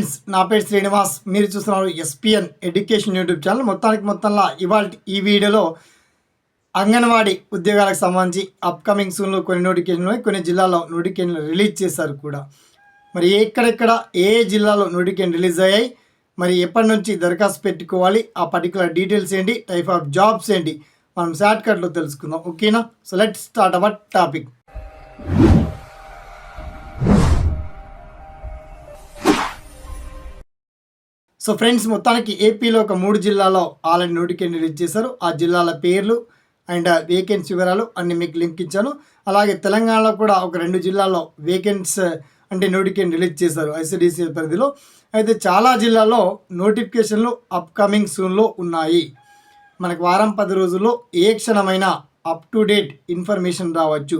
Friends, నా పేరు శ్రీనివాస్. మీరు చూస్తున్నారు ఎస్పిఎన్ ఎడ్యుకేషన్ యూట్యూబ్ ఛానల్ మొత్తానికి మొత్తంలో ఇవాళ ఈ వీడియోలో అంగన్వాడీ ఉద్యోగాలకు సంబంధించి అప్కమింగ్ సూన్లో కొన్ని నోటిఫికేషన్లు కొన్ని జిల్లాల్లో నోటిఫికేషన్లు రిలీజ్ చేశారు కూడా. మరి ఎక్కడెక్కడ ఏ జిల్లాలో నోటిఫికేషన్ రిలీజ్ అయ్యాయి? మరి ఎప్పటి నుంచి దరఖాస్తు పెట్టుకోవాలి? ఆ పర్టికులర్ డీటెయిల్స్ ఏంటి? టైప్ ఆఫ్ జాబ్స్ ఏంటి? మనం షార్ట్ కట్లో తెలుసుకుందాం. ఓకేనా so let start our topic so friends మొత్తానికి ఏపీలో ఒక మూడు జిల్లాలో ఆల్రెడీ నోటిఫికేషన్ రిలీజ్ చేశారు. ఆ జిల్లాల పేర్లు అండ్ వేకెన్సీ వివరాలు అన్ని మీకు లింక్ ఇచ్చాను. అలాగే తెలంగాణలో కూడా ఒక రెండు జిల్లాల్లో వేకెన్స్ అంటే నోటిఫికేషన్ రిలీజ్ చేశారు ఐసిడిసి పరిధిలో. అయితే చాలా జిల్లాల్లో నోటిఫికేషన్లు అప్కమింగ్ సూన్లో ఉన్నాయి. మనకు వారం పది రోజుల్లో ఏ క్షణమైన అప్ టు డేట్ ఇన్ఫర్మేషన్ రావచ్చు.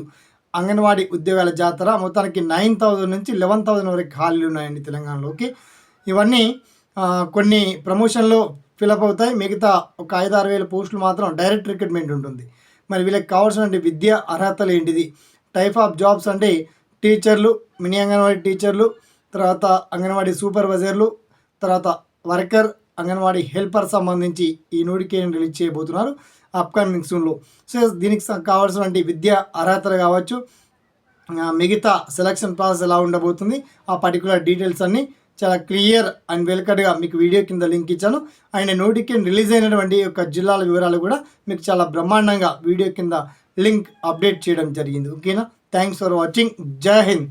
అంగన్వాడీ ఉద్యోగాల జాతర మొత్తానికి నైన్ థౌజండ్ నుంచి లెవెన్ థౌజండ్ వరకు ఖాళీలు ఉన్నాయండి తెలంగాణలోకి ఇవన్నీ కొన్ని ప్రమోషన్లు ఫిలప్ అవుతాయి. మిగతా ఒక ఐదు ఆరు వేల పోస్టులు మాత్రం డైరెక్ట్ రిక్రూట్మెంట్ ఉంటుంది. మరి వీళ్ళకి కావాల్సిన విద్య అర్హతలు ఏంటిది? టైప్ ఆఫ్ జాబ్స్ అంటే టీచర్లు మినీ అంగన్వాడీ టీచర్లు తర్వాత అంగన్వాడీ సూపర్వైజర్లు తర్వాత వర్కర్ అంగన్వాడీ హెల్పర్ సంబంధించి ఈ నోటిఫికేషన్ రిలీజ్ చేయబోతున్నారు అప్కమింగ్ సూన్లో సో దీనికి కావాల్సినటువంటి విద్య అర్హతలు కావచ్చు. మిగతా సెలక్షన్ ప్రాసెస్ ఎలా ఉండబోతుంది? ఆ పర్టికులర్ డీటెయిల్స్ అన్నీ చాలా క్లియర్ అండ్ వెల్కట్గా మీకు వీడియో కింద లింక్ ఇచ్చాను. అండ్ నోటిఫికేషన్ రిలీజ్ అయినటువంటి యొక్క జిల్లాల వివరాలు కూడా మీకు చాలా బ్రహ్మాండంగా వీడియో కింద లింక్ అప్డేట్ చేయడం జరిగింది. ఓకేనా? Thanks for watching. జై హింద్.